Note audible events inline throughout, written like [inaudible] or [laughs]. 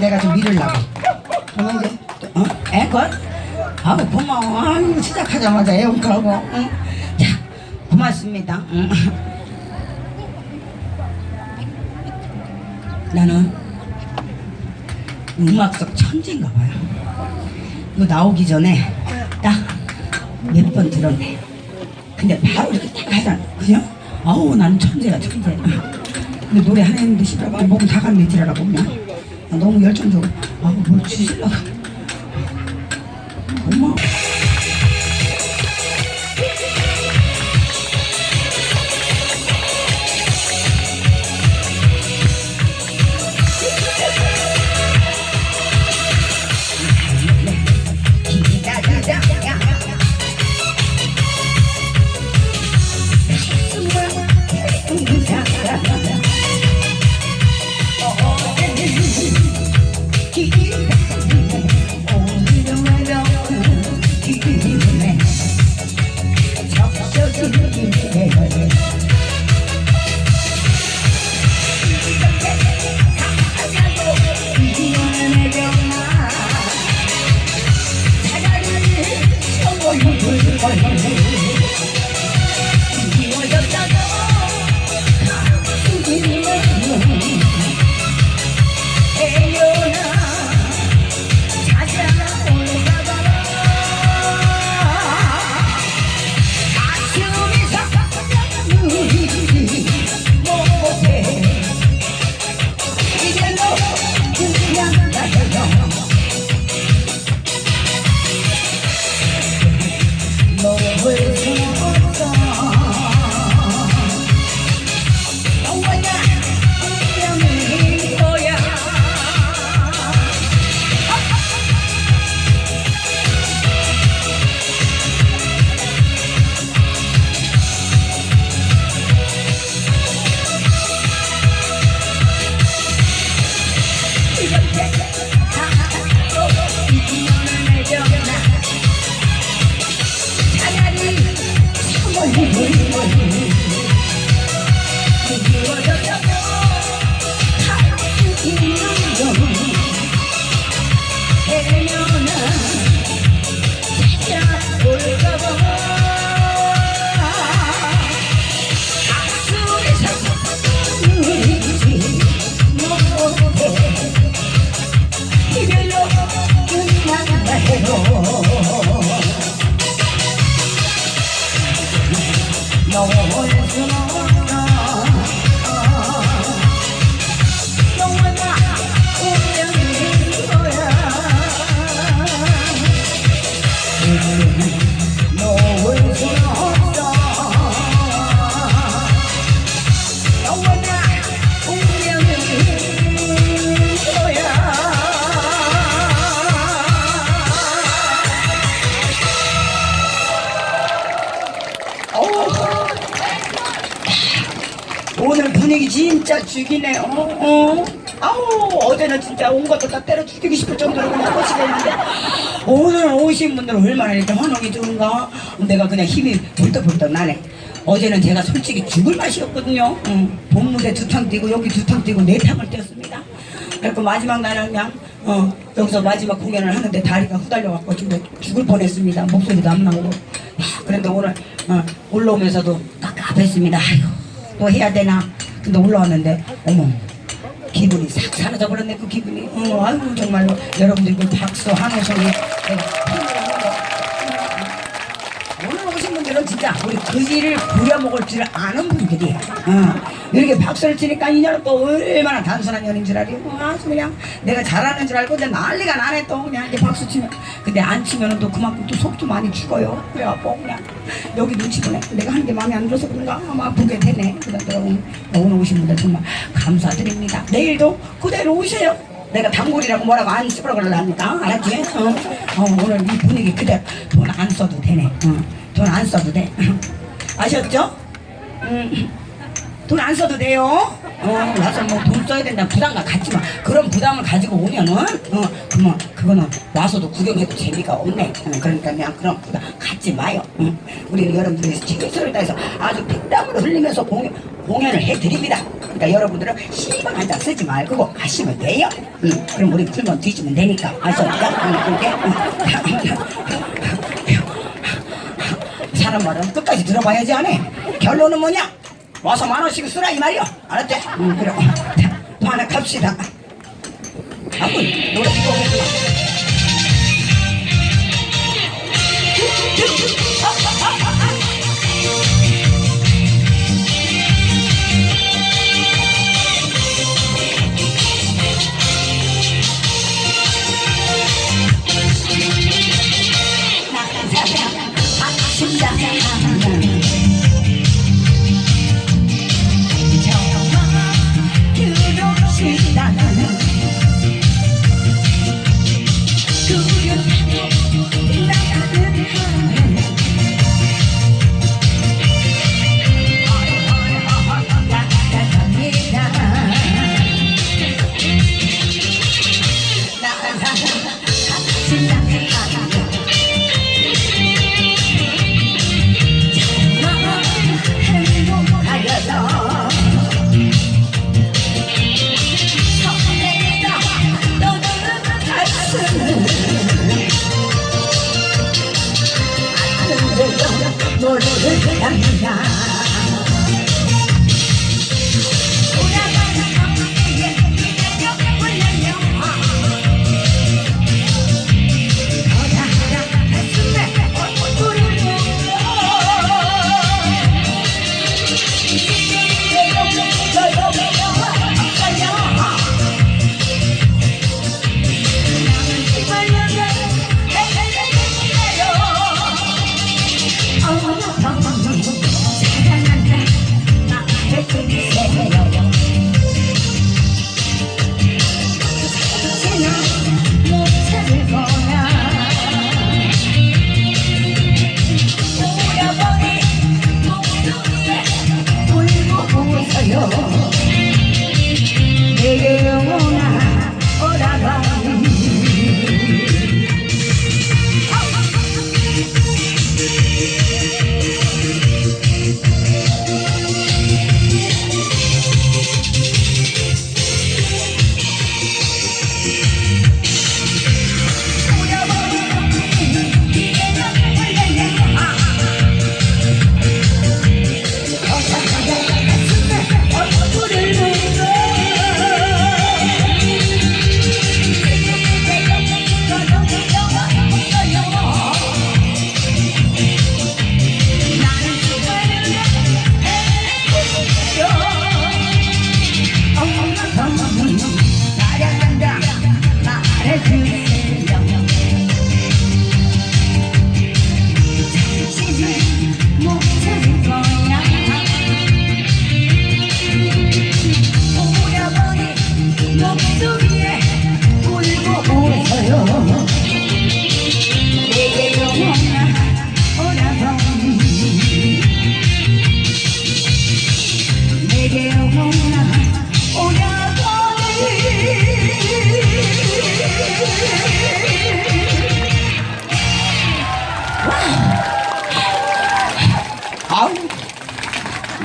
내가 좀 밀으려고. 그러면 이제, 또, 어? 앵콜? 아우, 고마워. 아유, 시작하자마자 앵콜하고. 응? 자, 고맙습니다. 응. 나는 음악 속 천재인가 봐요. 이거 나오기 전에 딱 몇 번 들었네. 근데 바로 이렇게 딱 하잖아. 그죠? 아우, 나는 천재야, 천재. 근데 노래 하나 했는데 싫어가 목은 다 갔네, 지랄하고 그냥. 나 너무 열정적으로. 뭘 주실라고. 고마워. 분위기 진짜 죽이네요. 어? 아우 어제는 진짜 온 것도 다 때려 죽이고 싶을 정도로 그냥 꼬시겠는데 오늘 오신 분들은 얼마나 이렇게 환영이 좋은가? 내가 그냥 힘이 벌떡벌떡 나네. 어제는 제가 솔직히 죽을 맛이었거든요. 응. 본무대 두 탕 뛰고 여기 두 탕 뛰고 네 탕을 뛰었습니다. 그래서 마지막 날은 그냥 어, 여기서 마지막 공연을 하는데 다리가 후달려갖고 죽을, 죽을 뻔했습니다. 목소리도 안 나오고. 야, 그런데 오늘 어, 올라오면서도 깝깝했습니다. 아이고 또 해야 되나 근데 올라왔는데 어머 기분이 싹 사라져 버렸네 그 기분이 어, 아이고 정말로 여러분들 그 박수 하는 거 오늘 오신 분들은 진짜 우리 그지를 부려먹을 줄 아는 분들이에요 어. 이렇게 박수를 치니까 이 년은 또 얼마나 단순한 년인 줄 알아요 어, 아주 그냥 내가 잘하는 줄 알고 난리가 나네 또 그냥 이렇게 박수 치면. 근데 안 치면은 또 그만큼 또 속도 많이 죽어요. 그래갖고 그냥 여기 눈치 보네 내가 하는 게 마음에 안 들어서 그런가? 아마 보게 되네. 그러더라고 오늘 오신 분들 정말 감사드립니다. 내일도 그대로 오세요. 내가 단골이라고 뭐라고 안 쓰라고 그러려니까. 알았지? 어? 어, 오늘 이 분위기 그대로 돈 안 써도 되네. 어, 돈안 써도 돼. 아셨죠? 음, 돈 안 써도 돼요 어, 와서 뭐 돈 써야 된다 부담감 갖지 마. 그런 부담을 가지고 오면은, 어, 그러면 그거는 와서도 구경해도 재미가 없네. 어, 그러니까 그냥 그런 부담 갖지 마요. 응? 우리는 여러분들이 최선을 다해서 아주 피땀으로 흘리면서 공연, 공연을 해드립니다. 그러니까 여러분들은 시방 한장 쓰지 말고 가시면 돼요. 응, 그럼 우리 풀면 뒤지면 되니까. 아셨죠? 응, 그렇게? 응. [laughs] 사람 말은 끝까지 들어봐야지 안 해. 결론은 뭐냐? 와서 만 원씩 쓰라 이 말이야. 알았지? 응, 그래. 자, 또 하나 갑시다. 아무 노래 듣고. 내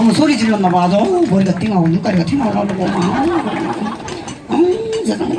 너무 소리 질렀나 봐. 아주 머리가 띵하고 눈가리가 띵하고. 아우 세상에.